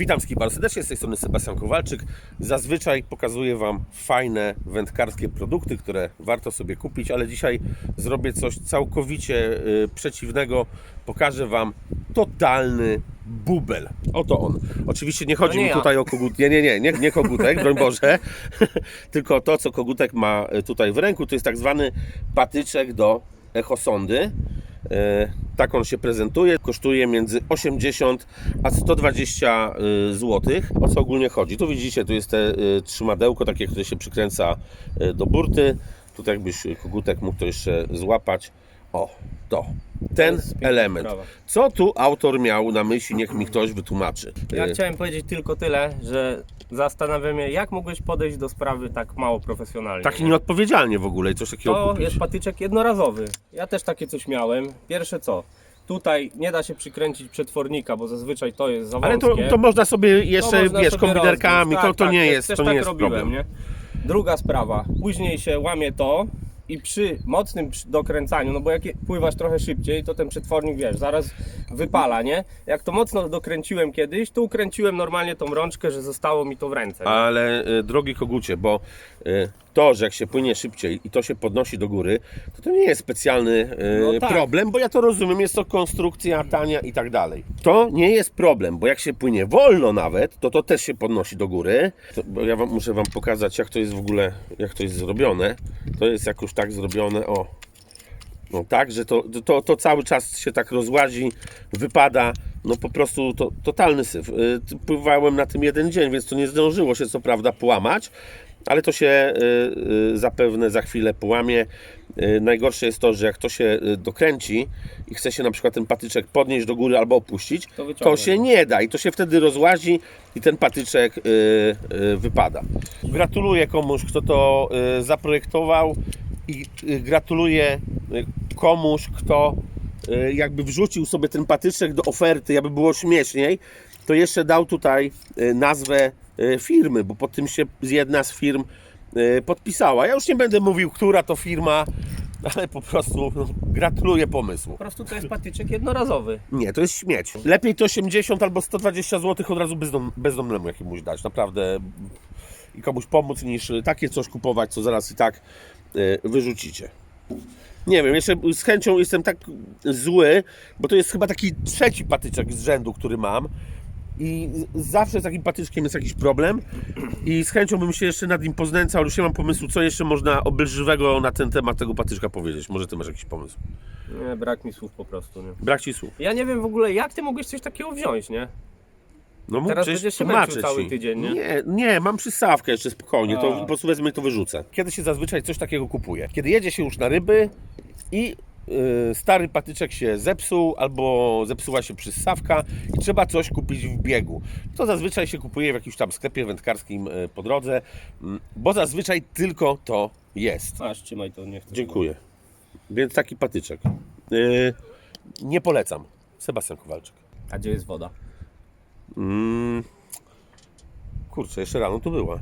Witam wszystkich bardzo serdecznie, z tej strony Sebastian Kowalczyk. Zazwyczaj pokazuję Wam fajne wędkarskie produkty, które warto sobie kupić, ale dzisiaj zrobię coś całkowicie y, przeciwnego. Pokażę Wam totalny bubel. Oto on. Oczywiście nie chodzi nie mi ja. tutaj o kogut. Nie, nie, nie, nie, nie kogutek, broń Boże. Tylko to, co kogutek ma y, tutaj w ręku, to jest tak zwany patyczek do echosondy. Tak on się prezentuje. Kosztuje między 80 a 120 zł. O co ogólnie chodzi? Tu widzicie, tu jest te y, trzymadełko, takie, które się przykręca y, do burty. Tutaj jakbyś y, kogutek mógł to jeszcze złapać. O, to. Ten element. Co tu autor miał na myśli? Niech mi ktoś wytłumaczy. Ja Y, chciałem powiedzieć tylko tyle, że zastanawiam się, jak mogłeś podejść do sprawy tak mało profesjonalnie. Tak nieodpowiedzialnie w ogóle i coś takiego To kupić. jest patyczek jednorazowy. Ja też takie coś miałem. Pierwsze co? Tutaj nie da się przykręcić przetwornika, bo zazwyczaj to jest za Ale to, wąskie. to można sobie jeszcze, To można wiesz, sobie kombinerkami, rozbić. to, to Tak, nie tak, jest, też to nie tak jest robiłem, problem. Nie? Druga sprawa. Później się łamie to i przy mocnym dokręcaniu, no bo jak pływasz trochę szybciej, to ten przetwornik, wiesz, zaraz wypala, nie? Jak to mocno dokręciłem kiedyś, to ukręciłem normalnie tą rączkę, że zostało mi to w ręce. Ale y, drogi kogucie, bo y, to, że jak się płynie szybciej i to się podnosi do góry, to to nie jest specjalny y, No tak. problem, bo ja to rozumiem, jest to konstrukcja tania i tak dalej. To nie jest problem, bo jak się płynie wolno nawet, to to też się podnosi do góry. To, bo ja wam, muszę Wam pokazać, jak to jest w ogóle, jak to jest zrobione. To jest jakoś tak zrobione, o. No tak, że to, to, to cały czas się tak rozłazi, wypada, no po prostu to totalny syf. Y, Pływałem na tym jeden dzień, więc to nie zdążyło się co prawda połamać, ale to się y, y, zapewne za chwilę połamie. Y, Najgorsze jest to, że jak to się dokręci i chce się na przykład ten patyczek podnieść do góry albo opuścić, To to się nie da i to się wtedy rozłazi i ten patyczek wypada. Gratuluję komuś, kto to zaprojektował i gratuluję komuś, kto jakby wrzucił sobie ten patyczek do oferty, aby było śmieszniej, to jeszcze dał tutaj y, nazwę y, firmy, bo pod tym się jedna z firm y, podpisała. Ja już nie będę mówił, która to firma, ale po prostu no, gratuluję pomysłu. Po prostu to jest patyczek jednorazowy. Nie, to jest śmieć. Lepiej to 80 albo 120 zł od razu bezdom, bezdomnemu jakiemuś dać, naprawdę. I komuś pomóc, niż takie coś kupować, co zaraz i tak wyrzucicie. Nie wiem, jeszcze z chęcią jestem tak zły, bo to jest chyba taki trzeci patyczek z rzędu, który mam. I zawsze z takim patyczkiem jest jakiś problem. I z chęcią bym się jeszcze nad nim poznęcał, ale już nie mam pomysłu, co jeszcze można obelżywego na ten temat tego patyczka powiedzieć. Może ty masz jakiś pomysł? Nie, brak mi słów po prostu, nie? Brak ci słów. Ja nie wiem w ogóle, jak ty mogłeś coś takiego wziąć, nie? No Teraz przecież będziesz się tłumaczę męczył cały ci. tydzień, nie? Nie, nie, mam przystawkę jeszcze spokojnie, to A. po prostu wezmę i to wyrzucę. Kiedy się zazwyczaj coś takiego kupuje? Kiedy jedzie się już na ryby i stary patyczek się zepsuł albo zepsuła się przystawka i trzeba coś kupić w biegu. To zazwyczaj się kupuje w jakimś tam sklepie wędkarskim yy, po drodze, mm, bo zazwyczaj tylko to jest. Masz, trzymaj to, nie chcę. Dziękuję. Więc taki patyczek. Yy, nie polecam. Sebastian Kowalczyk. A gdzie jest woda? Mm. Kurczę, jeszcze rano tu była.